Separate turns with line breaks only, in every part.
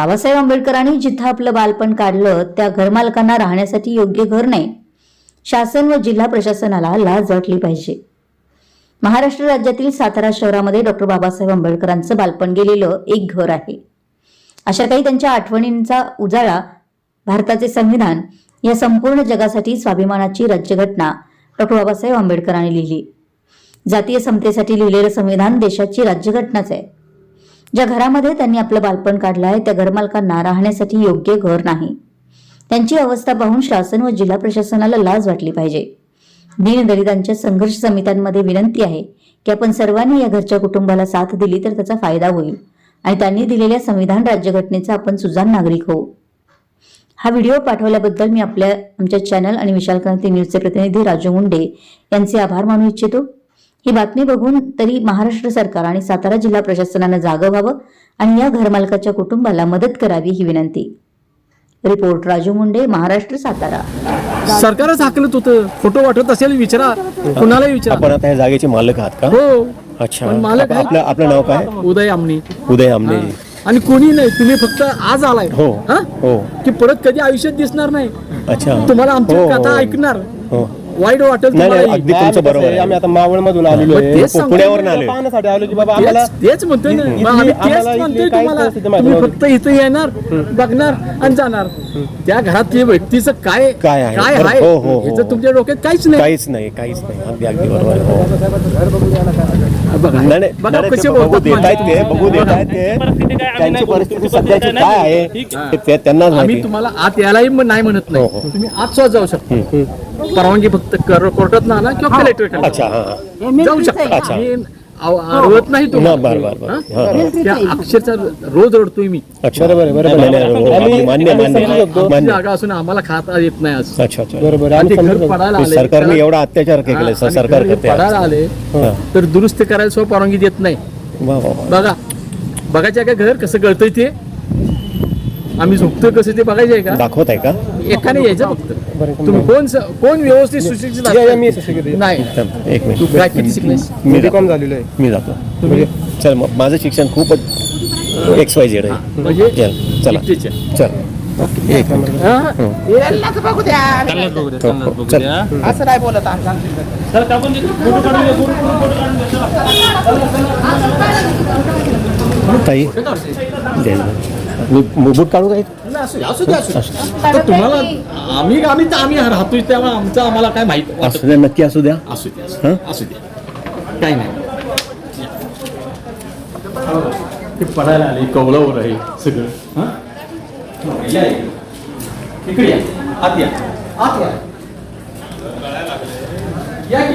बाबासाहेब आंबेडकरांनी जिथं आपलं बालपण काढलं त्या घरमालकांना राहण्यासाठी योग्य घर नाही. शासन व जिल्हा प्रशासनाला लाज वाटली पाहिजे. महाराष्ट्र राज्यातील सातारा शहरामध्ये डॉक्टर बाबासाहेब आंबेडकरांचं बालपण गेलेलं एक घर आहे. अशा काही त्यांच्या आठवणींचा उजाळा भारताचे संविधान या संपूर्ण जगासाठी स्वाभिमानाची राज्यघटना डॉक्टर बाबासाहेब आंबेडकरांनी लिहिली. जातीय समतेसाठी लिहिलेलं संविधान देशाची राज्यघटनाच आहे. ज्या घरामध्ये त्यांनी आपलं बालपण काढलं आहे त्या घरमालकांना राहण्यासाठी योग्य घर नाही. त्यांची अवस्था पाहून शासन व जिल्हा प्रशासनाला लाज वाटली पाहिजे. दीनदलितांच्या संघर्ष समित्यांमध्ये विनंती आहे की आपण सर्वांनी या घरच्या कुटुंबाला साथ दिली तर त्याचा फायदा होईल आणि त्यांनी दिलेल्या संविधान राज्यघटनेचा आपण सुजाण नागरिक होऊ. हा व्हिडिओ पाठवल्याबद्दल मी आपल्या आमच्या चॅनल आणि विशाल क्रांती न्यूजचे प्रतिनिधी राजू मुंडे यांचे आभार मानू इच्छितो. ही बातमी बघून तरी महाराष्ट्र सरकार आणि सातारा जिल्हा प्रशासनानं जागं व्हावं आणि या घरमालकाच्या कुटुंबाला मदत करावी ही विनंती. रिपोर्ट राजू मुंडे महाराष्ट्र सातारा.
सरकारच हाकलत होतं. खोटं वाटत असेल विचारा. कुणालाही विचारा.
आपण आता ह्या जागेचे मालक आहात का?
हो.
अच्छा.
पण मालक
आप-
आहे.
आपलं आपलं नाव काय?
उदय आमने.
उदय आमने.
आणि कोणी नाही. तुम्ही फक्त आज आलाय.
हो.
हा?
हो.
की परत कधी आयुष्यात दिसणार नाही.
अच्छा.
तुम्हाला आमची
हो,
कथा
हो.
ऐकणार.
हो.
वाईट वाटेल
नाही. अगदी तुमचं बरोबर आहे
आम्ही आता मावळ मधून आलेलो
मग
आहे
तेच.
आले
पाहण्यासाठी आलो की बाबा आम्हाला
तेच तेच म्हणतोय ना
इथली-
मग आम्ही
आम्हाला
तेच
इथली
म्हणतोय
काही
तुम्हाला
परिस्थिती माहिती
तुम्ही
नव्हती.
फक्त इथे येणार बघणार आणि जाणार त्या घरातल्या व्यक्तीचं काय
काय आहे?
काय
बरं,
आहे
हो, हो, हो.
याचं तुमच्या डोक्यात काहीच नाही
काहीच नाही काहीच नाही अगदी अगदी बरोबर आहे. हो.
बघा
नाही नाही
बघा
नाही,
कसे
ते बघू
बोलतात
देत आहेत ते
माझे.
बघू देत आहेत ते त्यांची परिस्थिती सध्याची काय आहे ते- ते त्यांनाच
आम्ही
माहिती
तुम्हाला आत यायलाही म- नाही म्हणत नाही
हो, हो.
तुम्ही आत सुद्धा जाऊ शकता परवानगी फक्त कर- कोर्टात ना आला किंवा कलेक्टर
अच्छा हा हा.
जाऊ शकता
अच्छा.
आव- अडवत नाही
ना,
तुम्हाला
बरं बरं बरं
हा?
हा, हा.
त्या अक्षरशः रोज रडतोय मी
अच्छा
बरोबर आहे, बरोबर
नाही,
आहे.
नाही, हो,
आम्ही-
अगदी मान्य
आम्ही
मान्य
समजू शकतो.
मान्य
जागा असून आम्हाला खाता येत नाही असं
अच्छा अच्छा
बरोबर आहे.
आणि
आम्ही
ते घर
समजू
पडायला
ते
आले
सरकारने
त्याला-
एवढा अत्याचार
हा,
केले
आणि
सरकार
घर
करते
पडायला आले
हा.
तर दुरुस्त करायला सुद्धा परवानगी देत नाही
वा वा वा
बघा बघायचं आहे का घर कसं गळतंय ते आम्ही झोपतोय कसं ते बघायचं आहे का?
दाखवत आहे का?
एकाने यायचं फक्त. तुम्ही कोण स- कोण व्यवस्थित सुशिक्षित
या- या,
असताय?
मी सुशिक्षित आहे.
नाही.
थांब, एक
तू
मिनिट
काय किती शिकलेस
मी जातो.
कॉम झालेलो आहे.
मी जातो.
तुम्ही?
चल मग माझं शिक्षण खूपच एक्स वाय झेड आहे.
म्हणजे
चल चला.
एकटेच.
चल. एक मिनिट.
हा?
हो, हो, चल.
असं नाही बोलत
ताई. मी बूट काढू काय
नाही, असू दे, असू दे, असू दे. तुम्हाला आम्ही आम्ही तर आम्ही राहतोय त्यामुळे आमचं आम्हाला काय माहीत वाटत
असू द्या नक्की असू द्या.
असू दे असू
हं?
दे, असू दे. काही नाही. ते पडायला आले कवलावर आहे सगळं. हं? या, या. इकडे या. आत या. आत या की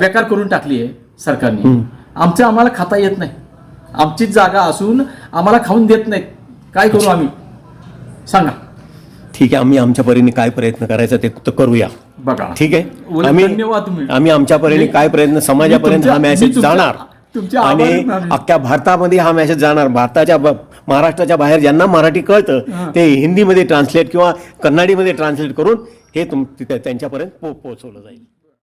बेकार करून टाकली आहे सरकारने. आमचं आम्हाला खाता येत नाही. आमचीच जागा असून आम्हाला खाऊन देत नाहीत. काय करू आम्ही? सांगा.
ठीक आहे आम्ही आमच्या परीने काय प्रयत्न करायचा ते तर करूया.
बघा.
ठीक आहे? आम्ही. आम्ही आमच्या परीने काय प्रयत्न समाजापर्यंत हा मेसेज जाणार. आणि. अख्ख्या भारतामध्ये हा मेसेज जाणार. भारताच्या महाराष्ट्राच्या बाहेर ज्यांना मराठी कळतं ते हिंदीमध्ये ट्रान्सलेट किंवा कन्नडीमध्ये ट्रान्सलेट करून हे तुम त्यांच्यापर्यंत पोहोचवलं जाईल.